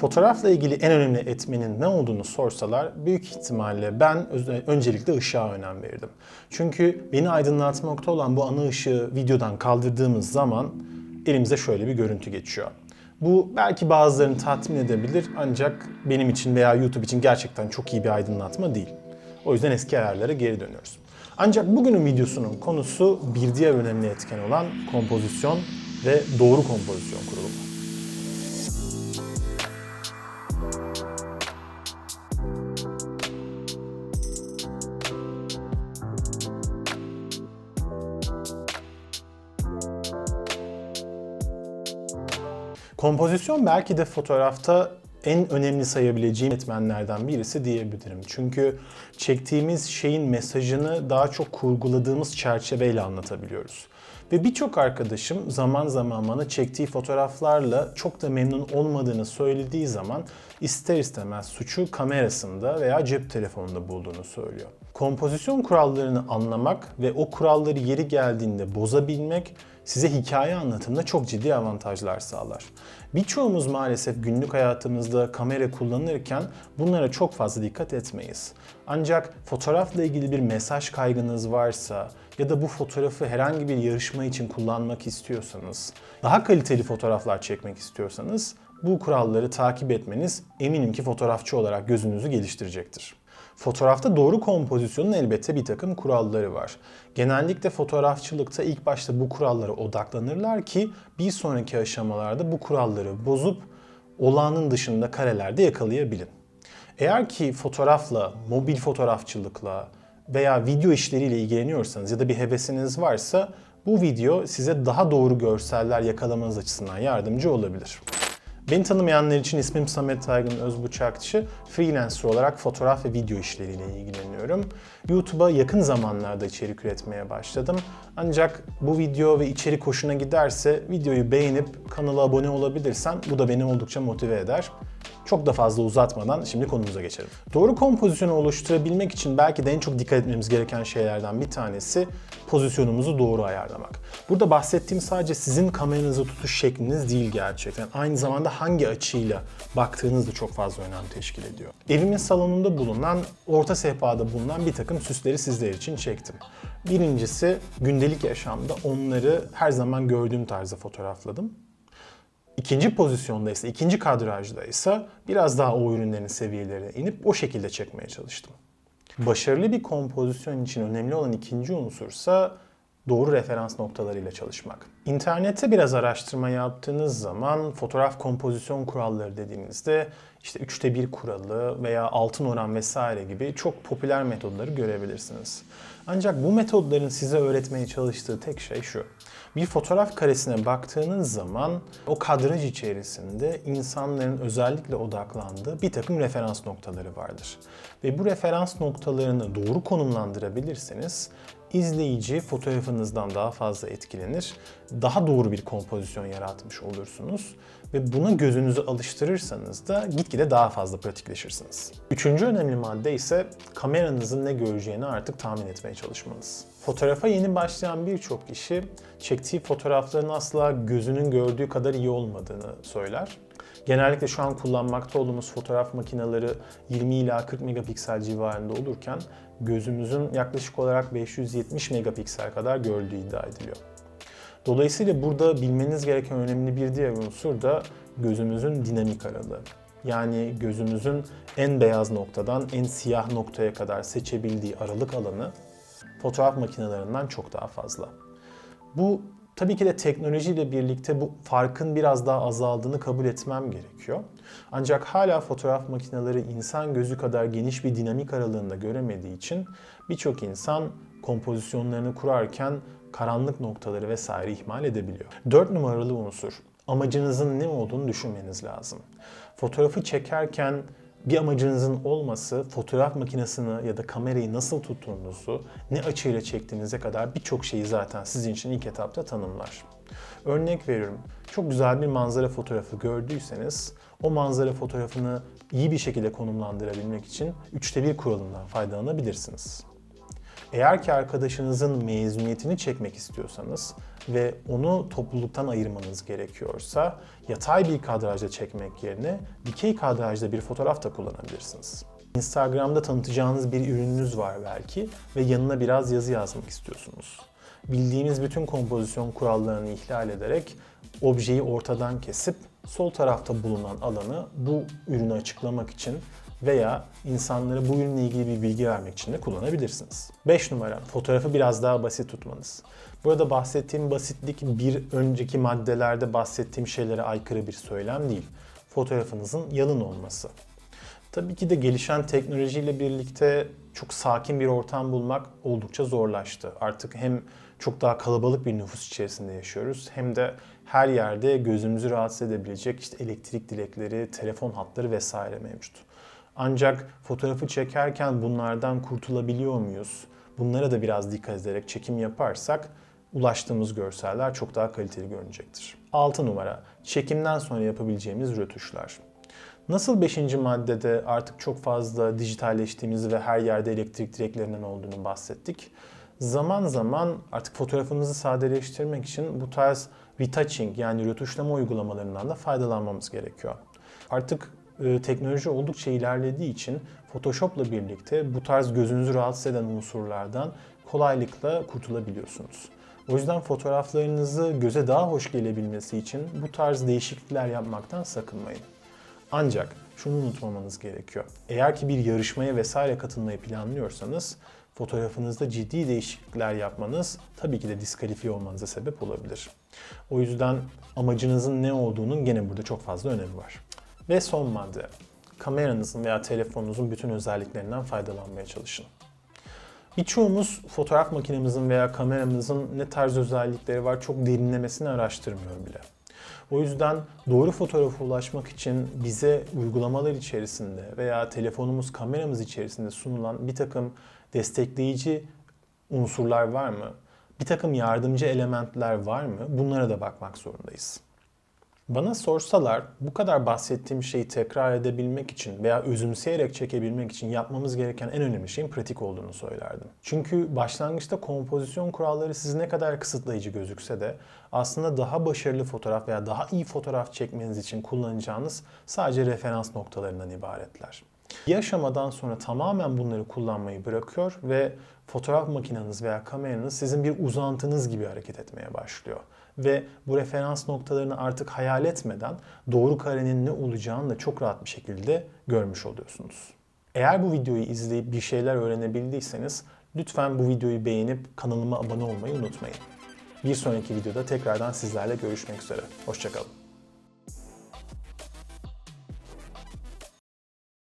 Fotoğrafla ilgili en önemli etmenin ne olduğunu sorsalar büyük ihtimalle ben öncelikle ışığa önem verirdim. Çünkü beni aydınlatmakta olan bu ana ışığı videodan kaldırdığımız zaman elimize şöyle bir görüntü geçiyor. Bu belki bazılarını tatmin edebilir ancak benim için veya YouTube için gerçekten çok iyi bir aydınlatma değil. O yüzden eski ayarlara geri dönüyoruz. Ancak bugünün videosunun konusu bir diğer önemli etken olan kompozisyon ve doğru kompozisyon kurulumu. Kompozisyon belki de fotoğrafta en önemli sayabileceğim etmenlerden birisi diyebilirim. Çünkü çektiğimiz şeyin mesajını daha çok kurguladığımız çerçeveyle anlatabiliyoruz. Ve birçok arkadaşım zaman zaman bana çektiği fotoğraflarla çok da memnun olmadığını söylediği zaman ister istemez suçu kamerasında veya cep telefonunda bulduğunu söylüyor. Kompozisyon kurallarını anlamak ve o kuralları yeri geldiğinde bozabilmek size hikaye anlatımında çok ciddi avantajlar sağlar. Birçoğumuz maalesef günlük hayatımızda kamera kullanırken bunlara çok fazla dikkat etmeyiz. Ancak fotoğrafla ilgili bir mesaj kaygınız varsa ya da bu fotoğrafı herhangi bir yarışma için kullanmak istiyorsanız, daha kaliteli fotoğraflar çekmek istiyorsanız bu kuralları takip etmeniz eminim ki fotoğrafçı olarak gözünüzü geliştirecektir. Fotoğrafta doğru kompozisyonun elbette bir takım kuralları var. Genellikle fotoğrafçılıkta ilk başta bu kurallara odaklanırlar ki bir sonraki aşamalarda bu kuralları bozup olağanın dışında karelerde yakalayabilin. Eğer ki fotoğrafla, mobil fotoğrafçılıkla veya video işleriyle ilgileniyorsanız ya da bir hevesiniz varsa bu video size daha doğru görseller yakalamanız açısından yardımcı olabilir. Beni tanımayanlar için ismim Samet Aygın Özbuçakçı. Freelancer olarak fotoğraf ve video işleriyle ilgileniyorum. YouTube'a yakın zamanlarda içerik üretmeye başladım. Ancak bu video ve içerik hoşuna giderse videoyu beğenip kanala abone olabilirsen bu da beni oldukça motive eder. Çok da fazla uzatmadan şimdi konumuza geçelim. Doğru kompozisyonu oluşturabilmek için belki de en çok dikkat etmemiz gereken şeylerden bir tanesi pozisyonumuzu doğru ayarlamak. Burada bahsettiğim sadece sizin kameranızı tutuş şekliniz değil gerçekten. Aynı zamanda hangi açıyla baktığınız da çok fazla önem teşkil ediyor. Evimin salonunda bulunan, orta sehpada bulunan bir takım süsleri sizler için çektim. Birincisi gündelik yaşamda onları her zaman gördüğüm tarzda fotoğrafladım. İkinci pozisyonda ise, ikinci kadrajda ise biraz daha o ürünlerin seviyelerine inip o şekilde çekmeye çalıştım. Başarılı bir kompozisyon için önemli olan ikinci unsursa doğru referans noktalarıyla çalışmak. İnternette biraz araştırma yaptığınız zaman fotoğraf kompozisyon kuralları dediğinizde işte üçte bir kuralı veya altın oran vesaire gibi çok popüler metodları görebilirsiniz. Ancak bu metodların size öğretmeye çalıştığı tek şey şu. Bir fotoğraf karesine baktığınız zaman o kadraj içerisinde insanların özellikle odaklandığı bir takım referans noktaları vardır. Ve bu referans noktalarını doğru konumlandırabilirseniz izleyici fotoğrafınızdan daha fazla etkilenir, daha doğru bir kompozisyon yaratmış olursunuz ve buna gözünüzü alıştırırsanız da gitgide daha fazla pratikleşirsiniz. Üçüncü önemli madde ise kameranızın ne göreceğini artık tahmin etmeye çalışmanız. Fotoğrafa yeni başlayan birçok kişi çektiği fotoğrafların asla gözünün gördüğü kadar iyi olmadığını söyler. Genellikle şu an kullanmakta olduğumuz fotoğraf makineleri 20 ila 40 megapiksel civarında olurken gözümüzün yaklaşık olarak 570 megapiksel kadar gördüğü iddia ediliyor. Dolayısıyla burada bilmeniz gereken önemli bir diğer unsur da gözümüzün dinamik aralığı. Yani gözümüzün en beyaz noktadan en siyah noktaya kadar seçebildiği aralık alanı fotoğraf makinelerinden çok daha fazla. Bu tabii ki de teknolojiyle birlikte bu farkın biraz daha azaldığını kabul etmem gerekiyor. Ancak hala fotoğraf makineleri insan gözü kadar geniş bir dinamik aralığında göremediği için birçok insan kompozisyonlarını kurarken karanlık noktaları vesaire ihmal edebiliyor. Dört numaralı unsur amacınızın ne olduğunu düşünmeniz lazım. Fotoğrafı çekerken bir amacınızın olması fotoğraf makinesini ya da kamerayı nasıl tuttuğunuzu, ne açıyla çektiğinize kadar birçok şeyi zaten sizin için ilk etapta tanımlar. Örnek veriyorum. Çok güzel bir manzara fotoğrafı gördüyseniz o manzara fotoğrafını iyi bir şekilde konumlandırabilmek için üçte bir kuralından faydalanabilirsiniz. Eğer ki arkadaşınızın mezuniyetini çekmek istiyorsanız ve onu topluluktan ayırmanız gerekiyorsa yatay bir kadrajda çekmek yerine dikey kadrajda bir fotoğraf da kullanabilirsiniz. Instagram'da tanıtacağınız bir ürününüz var belki ve yanına biraz yazı yazmak istiyorsunuz. Bildiğimiz bütün kompozisyon kurallarını ihlal ederek objeyi ortadan kesip sol tarafta bulunan alanı bu ürünü açıklamak için veya insanlara bu ürünle ilgili bir bilgi vermek için de kullanabilirsiniz. 5 numara, fotoğrafı biraz daha basit tutmanız. Burada bahsettiğim basitlik bir önceki maddelerde bahsettiğim şeylere aykırı bir söylem değil. Fotoğrafınızın yalın olması. Tabii ki de gelişen teknolojiyle birlikte çok sakin bir ortam bulmak oldukça zorlaştı. Artık hem çok daha kalabalık bir nüfus içerisinde yaşıyoruz hem de her yerde gözümüzü rahatsız edebilecek işte elektrik direkleri, telefon hatları vesaire mevcut. Ancak fotoğrafı çekerken bunlardan kurtulabiliyor muyuz? Bunlara da biraz dikkat ederek çekim yaparsak ulaştığımız görseller çok daha kaliteli görünecektir. 6 numara çekimden sonra yapabileceğimiz rötuşlar. Nasıl 5. maddede artık çok fazla dijitalleştiğimizi ve her yerde elektrik direklerinin olduğunu bahsettik. Zaman zaman artık fotoğrafımızı sadeleştirmek için bu tarz retouching yani rötuşlama uygulamalarından da faydalanmamız gerekiyor. Artık e, teknoloji oldukça ilerlediği için Photoshop'la birlikte bu tarz gözünüzü rahatsız eden unsurlardan kolaylıkla kurtulabiliyorsunuz. O yüzden fotoğraflarınızı göze daha hoş gelebilmesi için bu tarz değişiklikler yapmaktan sakınmayın. Ancak şunu unutmamanız gerekiyor. Eğer ki bir yarışmaya vesaire katılmayı planlıyorsanız fotoğrafınızda ciddi değişiklikler yapmanız tabii ki de diskalifiye olmanıza sebep olabilir. O yüzden amacınızın ne olduğunun gene burada çok fazla önemi var. Ve son madde. Kameranızın veya telefonunuzun bütün özelliklerinden faydalanmaya çalışın. Birçoğumuz fotoğraf makinemizin veya kameramızın ne tarz özellikleri var çok derinlemesine araştırmıyor bile. O yüzden doğru fotoğrafa ulaşmak için bize uygulamalar içerisinde veya telefonumuz, kameramız içerisinde sunulan bir takım destekleyici unsurlar var mı? Bir takım yardımcı elementler var mı? Bunlara da bakmak zorundayız. Bana sorsalar bu kadar bahsettiğim şeyi tekrar edebilmek için veya özümseyerek çekebilmek için yapmamız gereken en önemli şeyin pratik olduğunu söylerdim. Çünkü başlangıçta kompozisyon kuralları siz ne kadar kısıtlayıcı gözükse de aslında daha başarılı fotoğraf veya daha iyi fotoğraf çekmeniz için kullanacağınız sadece referans noktalarından ibaretler. Bir aşamadan sonra tamamen bunları kullanmayı bırakıyor ve fotoğraf makineniz veya kameranız sizin bir uzantınız gibi hareket etmeye başlıyor. Ve bu referans noktalarını artık hayal etmeden doğru karenin ne olacağını da çok rahat bir şekilde görmüş oluyorsunuz. Eğer bu videoyu izleyip bir şeyler öğrenebildiyseniz lütfen bu videoyu beğenip kanalıma abone olmayı unutmayın. Bir sonraki videoda tekrardan sizlerle görüşmek üzere. Hoşçakalın.